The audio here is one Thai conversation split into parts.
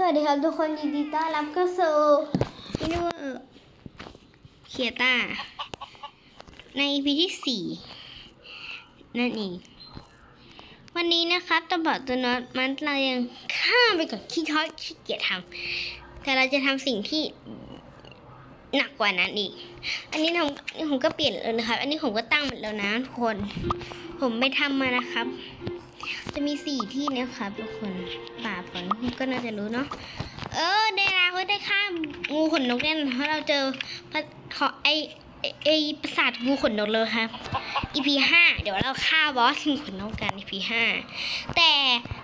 สวัสดีครับทุกคนยินดีต้อนรับเข้าสู่วิดีโอเคียตาใน EP ที่สี่นั่นเอง วันนี้นะครับตัวบอดตัวน็อตมันเรายังข้ามไปกับขี้ท้อขี้เกียจทำแต่เราจะทำสิ่งที่หนักกว่านั้นอีก อันนี้ผมผมก็เปลี่ยนแล้วนะครับ อันนี้ผมก็ตั้งหมดแล้วนะทุกคน ผมไปทำมานะครับ จะมีสี่ที่นะครับทุกคนป่าฝนก็น่าจะรู้เนาะเออได้แล้วได้ข้างูขนนกแน่นเพราะเราเจอพระขอไอไอไอประสาทงูขนนกเลยครับ EP ห้าเดี๋ยวเราฆ่าบอสงูขนนกกัน EP ห้าแต่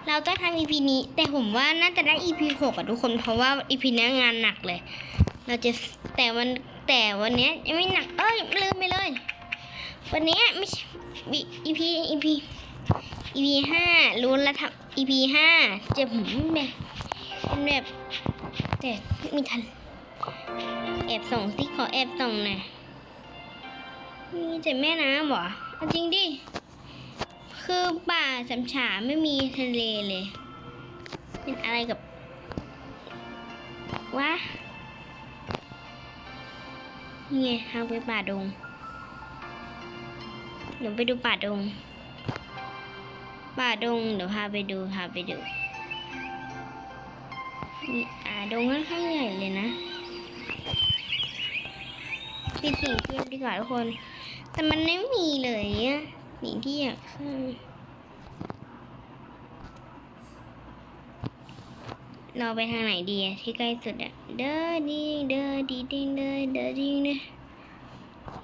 เราต้องทำ EP นี้ แต่ผมว่าน่าจะได้ EP หกอะทุกคนเพราะว่า EP นี้งานหนักเลย เราจะแต่วันแต่วันนี้ยังไม่หนักเอ้ยลืมไปเลย วันนี้ไม่ใช่ EP EP EP ห้ารู้แล้วทำ EP ห้าจะผมแบบเป็นแบบแต่ไม่มีทันแอบส่งสิขอแอบส่งหน่อยมีแต่แม่น้ำเหรอจริงดิ คือป่าสำฉาไม่มีทะเลเลย เป็นอะไรกับวะนี่ไงทางไปป่าดงเดี๋ยวไปดูป่าดง ป่าดงเดี๋ยวพาไปดูพาไปดูนี่อ่าดงค่อนข้างใหญ่เลยนะปิดสิ่งเทียบดีกว่าทุกคน แต่มันไม่มีเลยอะสิ่งที่อยากสร้างเราไปทางไหนดีอะที่ใกล้สุดอะเด้อดีเด้อดีดิงเด้อเด้อดิงเด้อ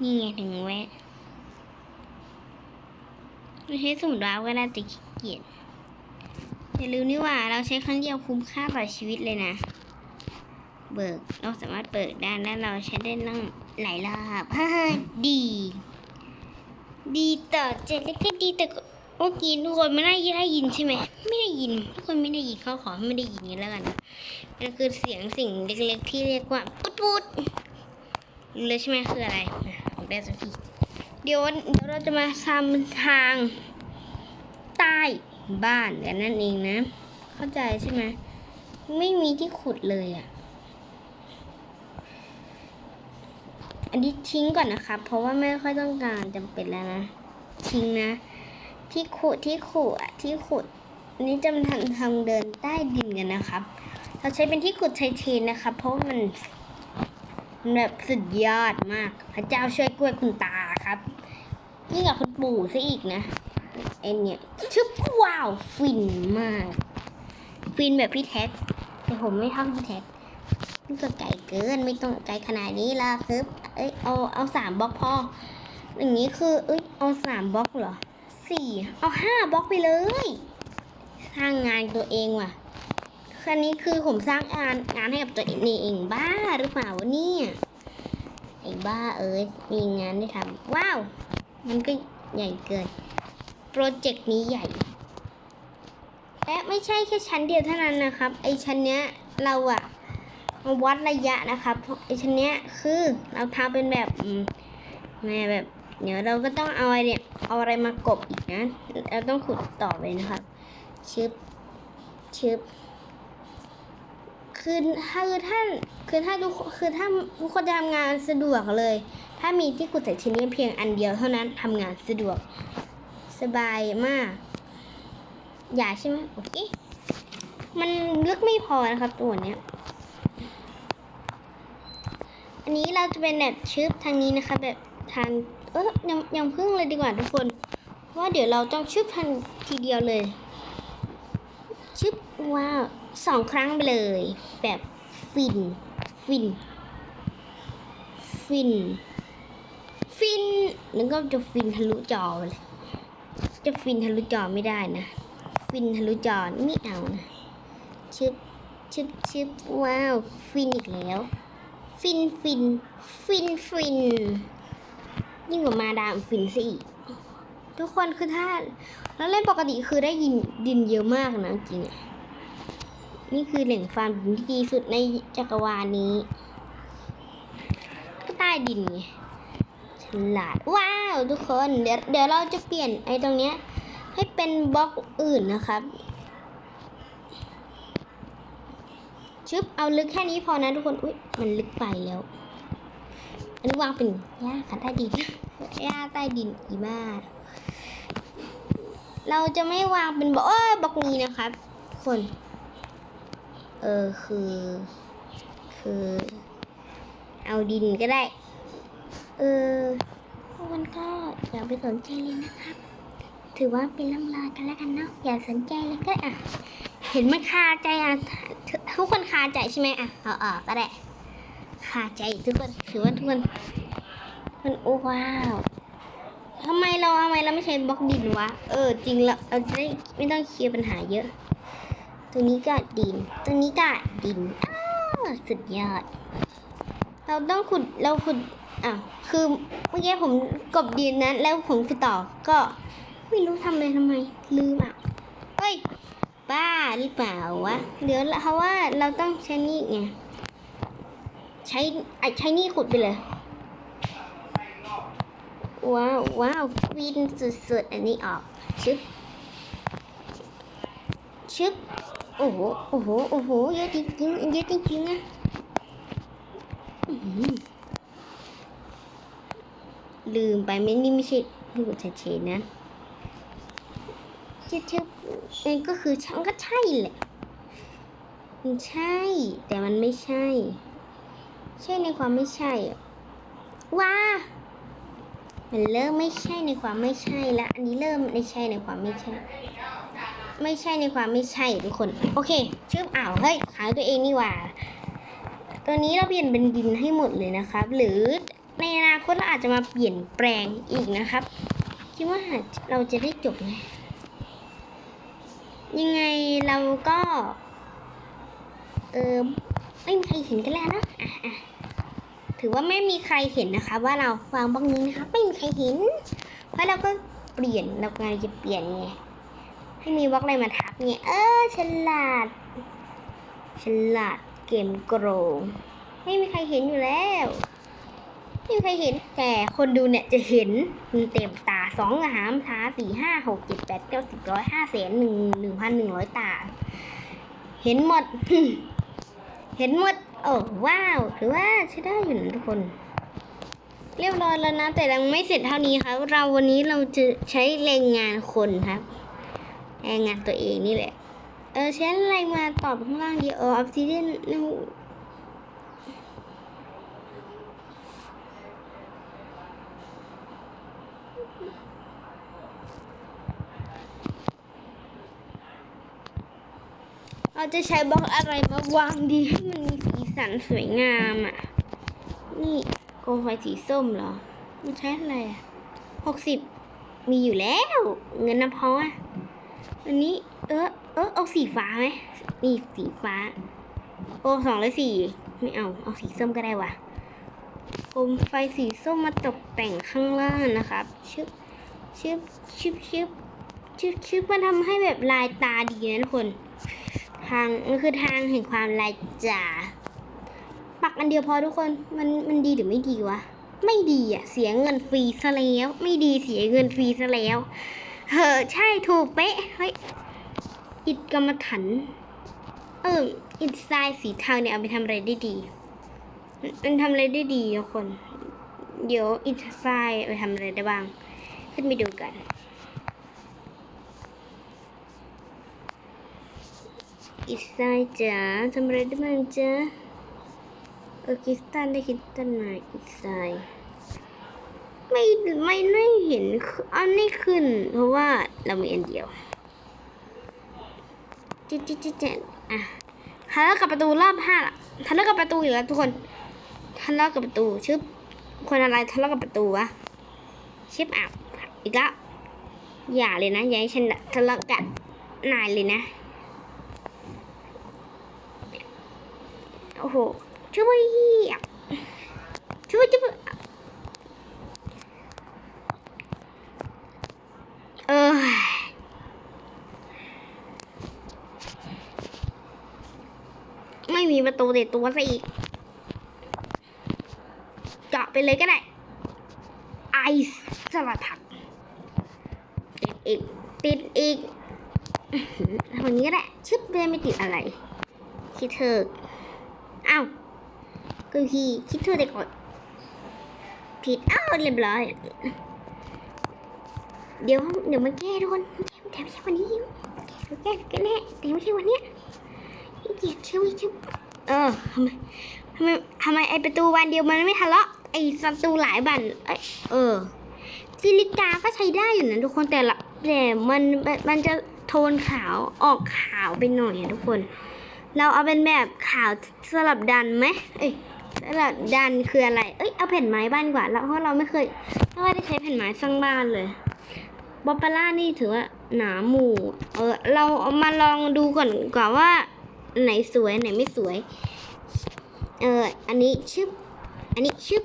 นี่ไงถึงแวะ ใช้สุ่มดาวก็ได้แต่ขี้เกียจอย่าลืมนี่ว่าเราใช้ครั้งเดียวคุ้มค่าต่อชีวิตเลยนะ เบิกเราสามารถเปิดได้และเราใช้ได้นั่งหลายรอบฮ่าดี ดีต่อใจแล้วก็ดีแต่ก็เมื่อกี้ทุกคนไม่ได้ได้ยินใช่ไหมไม่ได้ยินทุกคนไม่ได้ยินเขาขอให้ไม่ได้ยินกันแล้วกันนะมันคือเสียงสิ่งเล็กๆ ที่เรียกว่าปุ๊ดปุ๊ดรู้เลยใช่ไหมคืออะไรอะอกได้สักทีเดี๋ยววันเดี๋ยวเราจะมาทำทาง ใต้บ้านกันนั่นเองนะ เข้าใจใช่ไหมไม่มีที่ขุดเลยอะ่ะ อันนี้ทิ้งก่อนนะครับ เพราะว่าไม่ค่อยต้องการจำเป็นแล้วนะ ทิ้งนะ ที่ขุดที่ขุดที่ขุดอันนี้จะทำทางเดินใต้ดินกันนะครับ เราใช้เป็นที่ขุดไทเทนนะครับ เพราะมันแบบสุดยอดมาก พระเจ้าช่วยกล้วยคุณตาครับยิ่งกับคุณปู่ซะอีกนะ ไอเนี่ยชึบว้าวฟินมาก ฟินแบบพี่แท็ก แต่ผมไม่ทำพี่แท็กนี่ก็ไก่เกินไม่ต้องไก่ขนาดนี้ละครับเอ้ยเอาเอาสามบล็อกพออย่างนี้คือเอ้ยเอาสามบล็อกเหรอสี่เอาห้าบล็อกไปเลยสร้างงานตัวเองว่ะคันนี้คือผมสร้างงานงานให้กับตัวเองเองบ้าหรือเปล่าวะเนี่ยไอ้บ้าเอ้ยมีงานได้ทำว้าว มันก็ใหญ่เกิน โปรเจกต์นี้ใหญ่ และไม่ใช่แค่ชั้นเดียวเท่านั้นนะครับ ไอชั้นเนี้ยเราอะมาวัดระยะนะครับไอชั้นเนี้ยคือเราทำเป็นแบบแม่แบบ เดี๋ยวเราก็ต้องเอาอะไรเนี่ยเอาอะไรมากบอีกนะเราต้องขุดต่อไปนะครับชึบชึบคือถ้าคือถ้าคือถ้าทุกคือถ้าทุกคนจะทำงานสะดวกเลย ถ้ามีที่ขุดใส่ชิ้นนี้เพียงอันเดียวเท่านั้นทำงานสะดวก สบายมาก อย่าใช่ไหมโอเค มันลึกไม่พอนะครับตัวเนี้ย อันนี้เราจะเป็นแบบชึบทางนี้นะคะ แบบทางเออยังยังพึ่งเลยดีกว่าทุกคน เพราะว่าเดี๋ยวเราต้องชึบทันทีเดียวเลยชึบว้าวสองครั้งไปเลย แบบฟิน ฟิน ฟิน ฟิน แล้วก็จะฟินทะลุจอเลย จะฟินทะลุจอไม่ได้นะ ฟินทะลุจอไม่เอานะชึบชึบชึบว้าว ฟินอีกแล้ว ฟินฟิน ฟินฟิน ยิ่งกว่ามาดามฟินซะอีกทุกคนคือถ้า แล้วเล่นปกติคือได้ยินดินเยอะมากนะจริงนี่คือแหล่งฟาร์มดินที่ดีสุดในจักรวาลนี้ ก็ใต้ดินไง ฉลาดว้าวทุกคนเดี๋ยวเดี๋ยวเราจะเปลี่ยนไอ้ตรงเนี้ยให้เป็นบล็อกอื่นนะครับชึบเอาลึกแค่นี้พอนะทุกคนอุ้ยมันลึกไปแล้วอันนี้วางเป็นหญ้าค่ะใต้ดินหญ้าใต้ดินอีบ้าเราจะไม่วางเป็นบล็อกเอ้ยบล็อกนี้นะครับคนเออคือ คือ เอาดินก็ได้ เออทุกคนก็อย่าไปสนใจเลยนะครับ ถือว่าเป็นล่ำลากันแล้วกันเนาะอย่าสนใจเลยก็อะ เห็นมันคาใจอะทุกคนคาใจใช่ไหมอะเอาออกก็ได้คาใจทุกคนถือว่าทุกคนมันโอ้ว้าวทำไมเราทำไมเราไม่ใช้บล็อกดินวะ เออ จริงละเราจะได้ไม่ต้องเคลียร์ปัญหาเยอะ ตรงนี้ก็ดิน ตรงนี้ก็ดินอ้าวสุดยอด เราต้องขุดเราขุดอ้าวคือเมื่อกี้ผมกบดินนั้น แล้วผมขุดต่อก็ไม่รู้ทำเลยทำไมลืมอะเฮ้ยบ้าหรือเปล่าวะเดี๋ยวเพราะว่าเราต้องใช้นี่ไงใช้ไอ้ใช้นี่ขุดไปเลยว้าวว้าวฟินสุดๆอันนี้ออกชึบชึบโอ้โหโอ้โหโอ้โหเยอะจริงๆเยอะจริงๆอะอื้อหือ ลืมไปไม่นี่ไม่ใช่ลูกเฉยๆนะเชึบชึบมันก็คือช่างก็ใช่แหละมันใช่ แต่มันไม่ใช่ ใช่ในความไม่ใช่อะว้ามันเริ่มไม่ใช่ในความไม่ใช่ละอันนี้เริ่มไม่ใช่ในความไม่ใช่ ไม่ใช่ในความไม่ใช่ทุกคน โอเคชื่ออ่าวเฮ้ยขายตัวเองนี่ว่า ตัวนี้เราเปลี่ยนเป็นดินให้หมดเลยนะครับ หรือในอนาคตเราอาจจะมาเปลี่ยนแปลงอีกนะครับ คิดว่าเราจะได้จบไหมยังไงเราก็ เออไม่มีใครเห็นกันแล้วนะอะอะถือว่าไม่มีใครเห็นนะคะ ว่าเราวางบล็อกนี้นะคะไม่มีใครเห็น เพราะเราก็เปลี่ยนเรากำลังจะเปลี่ยนไงให้มีบล็อกอะไรมาทับไงเออฉลาดฉลาด เกมโกรงไม่มีใครเห็นอยู่แล้ว ไม่มีใครเห็น แต่คนดูเนี่ยจะเห็นมันเต็มตาสองสามตาสี่ห้าหกเจ็ดแปดเก้าสิบร้อยห้าแสนหนึ่งหนึ่งพันหนึ่งร้อยตา เห็นหมด เห็นหมด โอ้ว้าวถือว่าใช้ได้อยู่นะทุกคน เรียบร้อยแล้วนะ แต่ยังไม่เสร็จเท่านี้ครับ เราวันนี้เราจะใช้แรงงานคนครับแรงงานตัวเองนี่แหละ เออใช้อะไรมาตอบข้างล่างดีเออออฟซิเดนเราจะใช้บล็อกอะไรมาวางดีให้มันมีสีสันสวยงามอะ นี่โคไฟสีส้มเหรอ มันใช้อะไรอะหกสิบมีอยู่แล้ว เงินน้ำพออะอันนี้เออ เออเอาสีฟ้าไหมนี่สีฟ้า โอสองร้อยสี่ไม่เอา เอาสีส้มก็ได้ว่ะโคมไฟสีส้มมาตกแต่งข้างล่างนะครับ ชึบชึบชึบชึบชึบชึบมันทำให้แบบลายตาดีนะทุกคน ทางมันคือทางแห่งความลายจ่าปักอันเดียวพอทุกคน มันมันดีหรือไม่ดีวะ ไม่ดีอะ เสียเงินฟรีซะแล้ว ไม่ดีเสียเงินฟรีซะแล้ว เฮ้อใช่ถูกเป๊ะ เฮ้ย อิดกรรมฐานเอออิดทรายสีเทาเนี่ยเอาไปทำอะไรได้ดีมันทำอะไรได้ดีทุกคน เดี๋ยวอิดทรายไปทำอะไรได้บ้าง ขึ้นไปดูกันอิดทรายจ๋าทำอะไรได้บ้างจ๊ะเออคิสตันได้คิสตันมาอีกทรายไม่ไม่ไม่เห็นอันนี้ขึ้น เพราะว่าเรามีอันเดียว จิ๊ดจิ๊ดจิ๊ดจิ๊ดอะทะเลาะกับประตูรอบห้าละทะเลาะกับประตูอยู่แล้วทุกคนทะเลาะกับประตูชึบคนอะไรทะเลาะกับประตูวะชิบอะอีกแล้วอย่าเลยนะอย่าให้ฉันทะเลาะกับนายเลยนะ โอ้โหช่วยช่วยช่วยเออไม่มี ประตูติดตัวซะอีกเจาะไปเลยก็ได้ ไอซ์สลัดผัก ติดอีก ติดอีกอื้อหือทางนี้ก็ได้ชึบเลยไม่ติดอะไร คิดเถอะอ้าวก็พี่คิดเธอแต่ก่อน ผิดอ้าวเรียบร้อย เดี๋ยวเดี๋ยวมันแก้ทุกคนแต่ไม่ใช่วันนี้แก้แก้แน่แต่ไม่ใช่วันเนี้ยเกียจเชื่อไม่เชื่อ เออทำไมทำไมทำไมไอประตูบานเดียวมันไม่ทะเลาะไอประตูหลายบานเอยเออซิลิกาก็ใช้ได้อยู่นะทุกคนแต่ละแต่มันมันมันจะโทนขาวออกขาวไปหน่อยอะทุกคน เราเอาเป็นแบบขาวสลับดันไหมเอ้ยสลับดันคืออะไร เอ้ยเอาแผ่นไม้บ้านกว่าแล้วเพราะเราไม่เคยไม่ได้ใช้แผ่นไม้สร้างบ้านเลยบอปปาร่านี่ถือว่าหนาหมู่ เออ เราเอามาลองดูก่อนก่อนว่า ไหนสวยไหนไม่สวย เอออันนี้ชึบ อันนี้ชึบ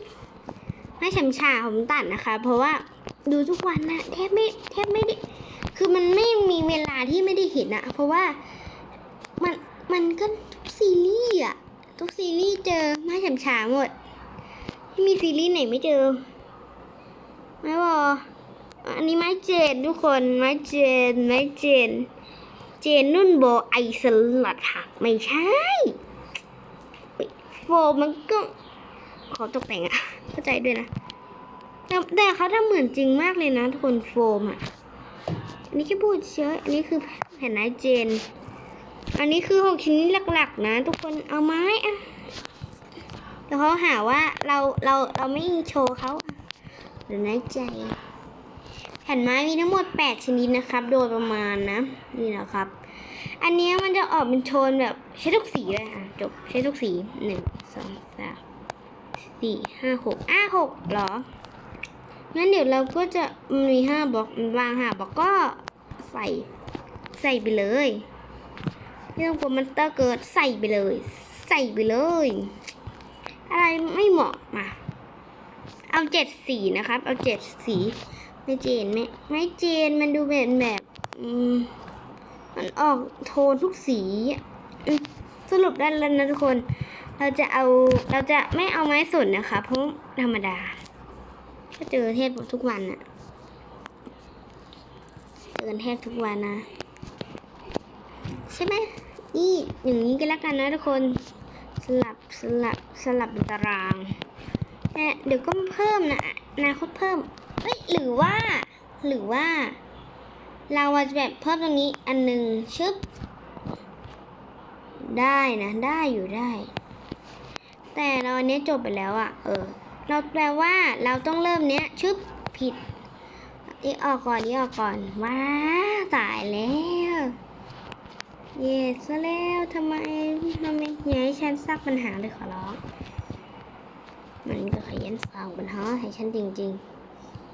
ไม่ฉ่ำชาผมตัดนะคะ เพราะว่าดูทุกวันนะแทบไม่แทบไม่ได้คือมันไม่มีเวลาที่ไม่ได้เห็นอะเพราะว่ามันมันก็ทุกซีรีส์อะทุกซีรีส์เจอไม่ฉ่ำชาหมดไม่มีซีรีส์ไหนไม่เจอไม่บออันนี้ไม้เจนทุกคนไม้เจนไม้เจน เจนนุ่นโบไอสลัดค่ะ ไม่ใช่โฟมมันก็ ขอตกแต่งอะเข้าใจด้วยนะแต่เขาทำเหมือนจริงมากเลยนะทุกคนโฟมอะอันนี้แค่พูดเฉยอันนี้คือแผ่นไม้เจน อันนี้คือหกชิ้นหลักๆ นะ ทุกคนเอาไม้อะเดี๋ยวเขาหาว่าเราเราเราไม่โชว์เขาอะเดี๋ยวน้อยใจ แผ่นไม้มีทั้งหมด 8 ชนิดนะครับ โดยประมาณนะ นี่นะครับ อันนี้มันจะออกเป็นโทนแบบใช้ทุกสีเลยอะจบใช้ทุกสีหนึ่งสองสามสี่ห้าหกอ้าหกเหรองั้นเดี๋ยวเราก็จะมีห้าบล็อกวางห้าบล็อกก็ใส่ใส่ไปเลยไม่ต้องกลัวมันเตอร์เกิดใส่ไปเลย ใส่ไปเลย อะไรไม่เหมาะมาเอาเจ็ดสีนะครับ เอาเจ็ดสี ไม่เจนไม่ไม่เจนมันดูเป็นแบบมันออกโทนทุกสีอะสรุปได้แล้วนะทุกคน เราจะเอาเราจะไม่เอาไม้สนนะคะ เพราะธรรมดา ก็เจอเทพทุกวันอะเจอกันแทบทุกวันนะ ใช่ไหมนี่อย่างนี้ก็แล้วกันนะทุกคนสลับสลับสลับตารางแต่เดี๋ยวก็เพิ่มนะอนาคตเพิ่ม เอ้ยหรือว่า หรือว่า เราอาจจะแบบเพิ่มตรงนี้อันหนึ่งชึบ ได้นะ ได้อยู่ได้ แต่เราอันเนี้ยจบไปแล้วอะเออ เราแปลว่าเราต้องเริ่มเนี้ยชึบผิดนี่ออกก่อนนี่ออกก่อนว้าตายแล้วเยสซะแล้วทำไมทำไมอย่าให้ฉันสร้างปัญหาเลยขอร้อง มันก็ขยันสร้างปัญหาให้ฉันจริง ๆ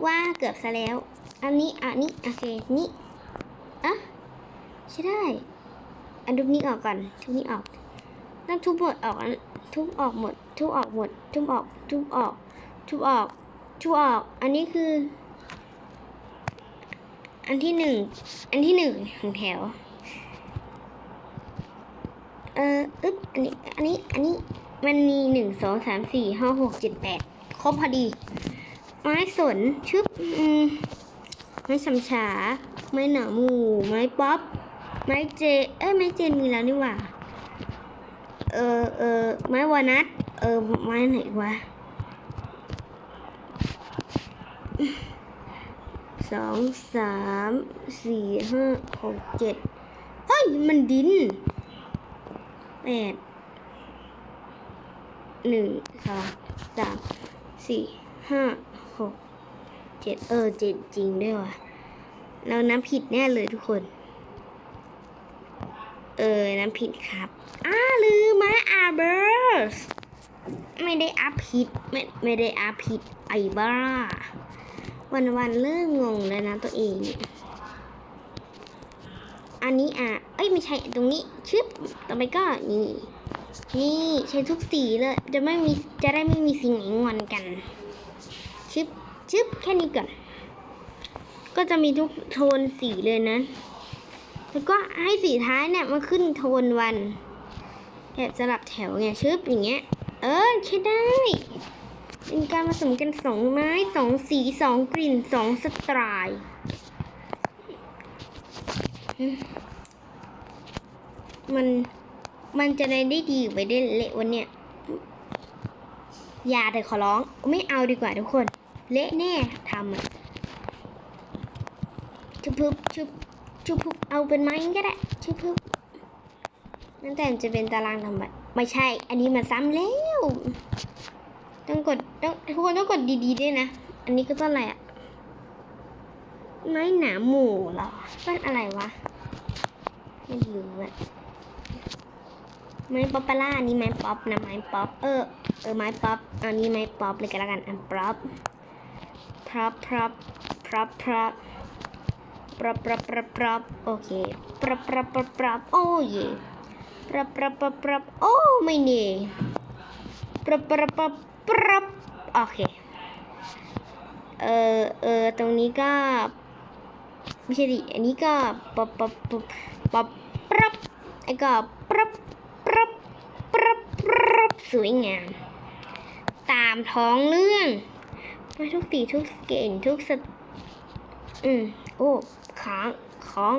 ว่าเกือบซะแล้ว อันนี้อันนี้โอเคนี่อะใช่ได้อันทุบนี้ออกก่อนทุบนี้ออกต้องทุบหมดออกอันทุบออกหมด ทุบออกหมด ทุบออก ทุบออก ทุบออก ทุบออก อันนี้คือ อันที่หนึ่งอันที่หนึ่งของแถว เอออึ๊บอันนี้ อันนี้ อันนี้ มันมีหนึ่งสองสามสี่ห้าหกเจ็ดแปดครบพอดี ไม้สนชึบไม้สำฉา ไม้หนาหมู ไม้ป๊อป ไม้เจ เอ้ยไม้เจนมีแล้วนี่หว่า เออเออไม้วานัทเออไม้ไหนวะสองสามสี่ห้าหกเจ็ดเฮ้ย มันดินแปดหนึ่งสองสามสี่ห้า เจ็ดเออเจ็ดจริงด้วยว่ะ เรานับผิดแน่เลยทุกคน เออนับผิดครับ อ้าลืมมาอาเบอร์สไม่ได้อัพผิดไม่ไม่ได้อัพผิดไอ้บ้า วันวันเริ่มงงแล้วนะตัวเองเนี่ยอันนี้อะ เอ้ยไม่ใช่ตรงนี้ชึบต่อไปก็นี่ นี่ใช้ทุกสีเลย จะไม่มีจะได้ไม่มีสิ่งไหนงอนกันชึบ ชึบแค่นี้ก่อน ก็จะมีทุกโทนสีเลยนะ แล้วก็ให้สีท้ายเนี่ยมาขึ้นโทนวันแบบสลับแถวไงชึบอย่างเงี้ย เออใช้ได้ เป็นการผสมกันสองไม้สองสีสองกลิ่นสองสไตล์มันมันจะได้ได้ดีไปได้เละวันเนี้ยอย่าเถอะขอร้อง ไม่เอาดีกว่าทุกคน เละแน่ทำอะชุบพึบชุบชุบพึบเอาเป็นไม้ก็ได้ชุบพึบนั่นแต่จะเป็นตารางทำไมไม่ใช่ อันนี้มันซ้ำแล้ว ต้องกดต้องทุกคนต้องกดดีๆด้วยนะ อันนี้ก็ต้นอะไรอะไม้หนาหมูเหรอ ต้นอะไรวะ ไม่รู้อะไม้ป๊อปปาร่าอันนี้ไม้ป๊อปนะไม้ป๊อป เออ เออไม้ป๊อป อันนี้ไม้ป๊อปเลยกันแล้วกัน อันป๊อป พรับพรับพรับพรับปรับปรับปรับปรับโอเคปรับปรับปรับปรับโอ้ยปรับปรับปรับปรับโอ้ไม่เนี่ปรับปรับปรับปรับโอเคเออเออตรงนี้ก็ไม่ใช่ดิอันนี้ก็ปรับปรับปรับปรับปรับไอ้ก็ปรับปรับปรับปรับสวยงามตามท้องเรื่อง มาทุกสีทุกเก่งทุกสตอืมโอ้ค้างของ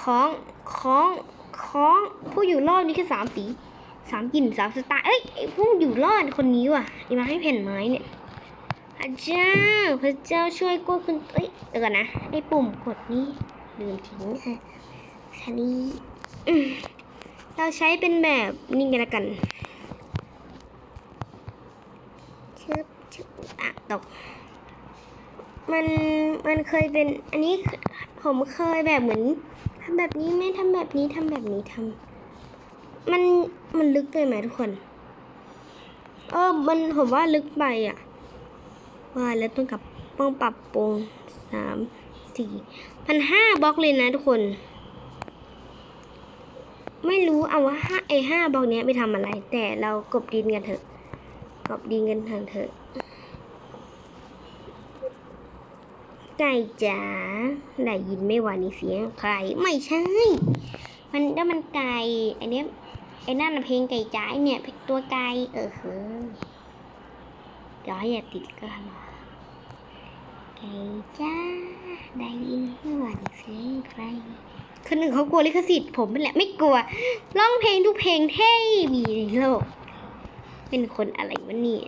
ของของของผู้อยู่รอดนี่แค่สามสีสามกลิ่นสามสไตล์เอ้ยผู้อยู่รอดคนนี้ว่ะไอ้มาให้แผ่นไม้เนี่ยพระเจ้าพระเจ้าช่วยกวคุณเอ้ยเดี๋ยวก่อนนะไอ้ปุ่มกดนี้ลืมทิ้งค่ะคันนี้เราใช้เป็นแบบนี่กันละกันชึบชึบอะ ตก มันมันเคยเป็นอันนี้ผมเคยแบบเหมือนทำแบบนี้ไม่ทำแบบนี้ทำแบบนี้ทำมันมันลึกเลยไหมทุกคน เออมันผมว่าลึกไปอะว่าแล้วต้องกับต้องปรับปรุงสามสี่พันห้าบล็อกเลยนะทุกคน ไม่รู้เอาว่าห้าไอห้าบล็อกเนี้ยไปทำอะไร แต่เรากบดินกันเถอะกบดินกันเถอะ ไก่จ๋าได้ยินไม่ว่านี่เสียงใคร ไม่ใช่ มันถ้ามันไก่ไอเนี้ไอ้นั่นนะเพลงไก่จ๋าเนี่ยตัวไก่เออเฮ้ยร้อยอย่าติดกันไก่จ้าได้ยินเมื่อวานเสียงใครคนหนึ่งเขากลัวลิขสิทธิ์ผมนั่นแหละไม่กลัวร้องเพลงทุกเพลงเท่มีในโลก เป็นคนอะไรวะเนี่ย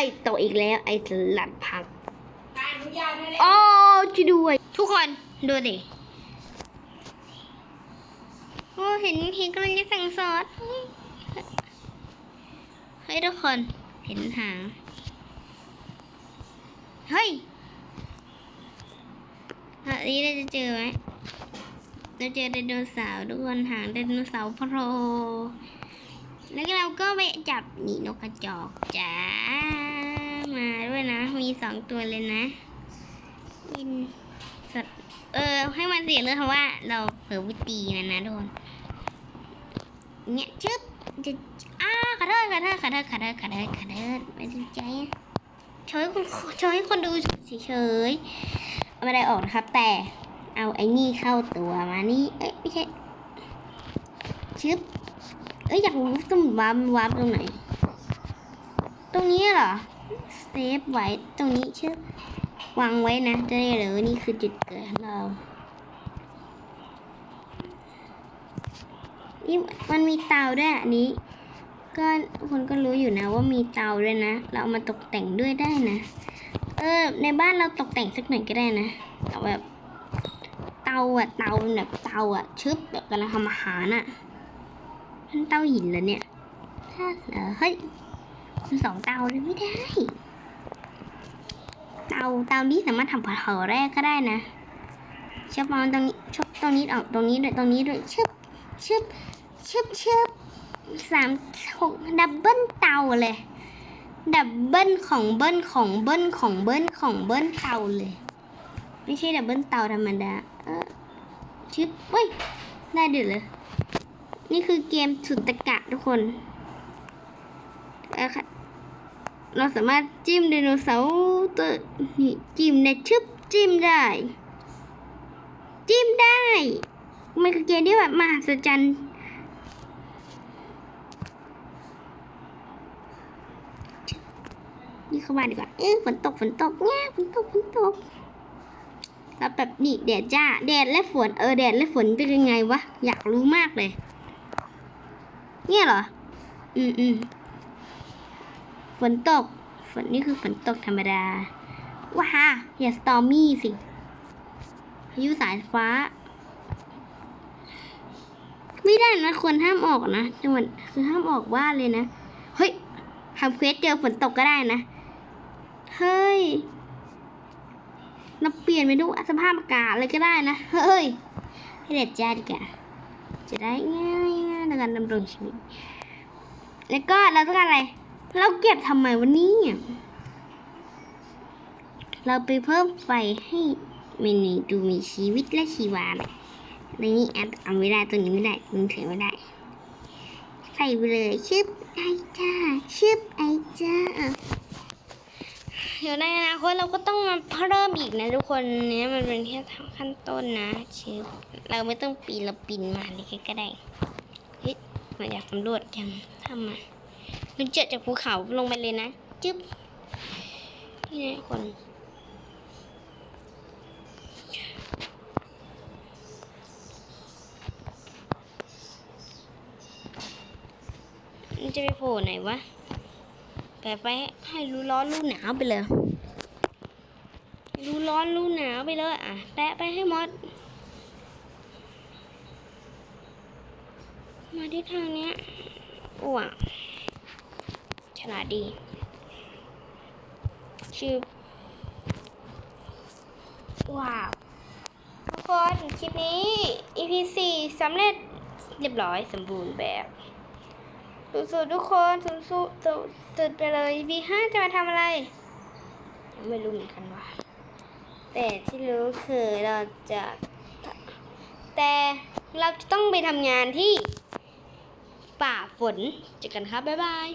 ไอ้โตอีกแล้ว ไอ้สลัดพังอนุญาตให้เล่นโอ้ช่วยด้วย ทุกคนดูดิโอ้เห็นเห็นกำลังจะสั่งซอสเฮ้ยทุกคนเห็นหางเฮ้ยอันนี้เราจะเจอไหมเราเจอไดโนเสาร์ทุกคนหางไดโนเสาร์โผล่แล้วก็เราก็ไปจับนี่นกกระจอกจ้า มาด้วยนะ มีสองตัวเลยนะกินสัตว์เออ ให้มันเสียเรื่องเพราะว่าเราเผลอวิตีมันนะทุกคนเนี่ยชึบจะอ้าขอโทษขอโทษขอโทษขอโทษขอโทษขอโทษไม่สนใจโชว์ให้คนโชว์ให้คนดูเฉยเอาไม่ได้ออกนะครับ แต่เอาไอ้นี่เข้าตัวมานี่เอ้ยไม่ใช่ชึบเอ้ยอยากรู้สมุดวาร์ปวาร์ปตรงไหน ตรงนี้เหรอ เซฟไว้ตรงนี้เชึบวางไว้นะ จะได้รู้นี่คือจุดเกิดของเรานี่มันมีเตาด้วยอันนี้ ก็คนก็รู้อยู่นะว่ามีเตาด้วยนะ เราเอามาตกแต่งด้วยได้นะ เออ ในบ้านเราตกแต่งสักหน่อยก็ได้นะเอาแบบเตาอะเตาแบบเตาอะชึบแบบกำลังทำอาหารอะมันเตาหินเหรอเนี่ยถ้าเหรอเฮ้ย สองเตาเลยไม่ได้ เตาเตานี้สามารถทำผัดห่อแรกก็ได้นะชอบเอาตรงนี้ชอบตรงนี้ออกตรงนี้ด้วยตรงนี้ด้วยชึบชึบชึบชึบสามหกดับเบิลเตาเลย ดับเบิลของเบิลของเบิลของเบิลของเบิลเตาเลย ไม่ใช่ดับเบิลเตาธรรมดาเออชึบเว้ยได้เดือดเลย นี่คือเกมสุดตะกะทุกคน เอาค่ะเราสามารถจิ้มไดโนเสาร์ตัวนี่จิ้มในชึบจิ้มได้ จิ้มได้มันคือเกมที่แบบมหัศจรรย์นี่เข้าบ้าดีกว่า เออฝนตกฝนตกเนี่ยฝนตกฝนตก แล้วแบบนี่แดดจ้า แดดและฝน เออแดดและฝนเป็นยังไงวะ อยากรู้มากเลย เนี่ยเหรอ อืมอืม ฝนตก ฝนนี่คือฝนตกธรรมดา ว้าอย่าสตอร์มี่สิพายุสายฟ้า ไม่ได้นะควรห้ามออกนะจังหวัดคือห้ามออกบ้านเลยนะ เฮ้ยทำเควสเจอฝนตกก็ได้นะ เฮ้ยเราเปลี่ยนไปดูสภาพอากาศเลยก็ได้นะ เฮ้ยให้เด็ดจ้าดีกว่าจะได้ง่ายๆในการดำรงชีวิต แล้วก็เราต้องการอะไร เราเก็บทำไมวันนี้เราไปเพิ่มไฟให้เมนูดูมีชีวิตและชีวาหน่อยตรงนี้แอดเอาไม่ได้ตรงนี้ไม่ได้ตรงนี้ถือไม่ได้ ใส่ไปเลยชึบไอจ้าชึบไอจ้าเดี๋ยวในอนาคตเราก็ต้องมาเพิ่มอีกนะทุกคนเนี้ยมันเป็นแค่ขั้นต้นนะชึบเราไม่ต้องปีนเราปีนมาเลยก็ได้เฮ้ยมาอยากสำรวจจังทำมา มันเจอจากภูเขาลงไปเลยนะจึ๊บนี่นะคนมันจะไปโผล่ไหนวะแปะไปให้รู้ร้อนรู้หนาวไปเลย รู้ร้อนรู้หนาวไปเลย อะ แปะไปให้หมด มาที่ทางเนี้ยอ้วฉ ลาดดีชื่อว้าว ทุกคนคลิปนี้ EP 4สำเร็จเรียบร้อยสมบูรณ์แบบสู้ๆทุกคนสู้ๆสุดไปเลย V ห้าจะมาทำอะไรยังไม่รู้เหมือนกันว่าแต่ที่รู้คือเราจะแต่เราจะต้องไปทำงานที่ป่าฝนเจอกันครับ บ๊ายบาย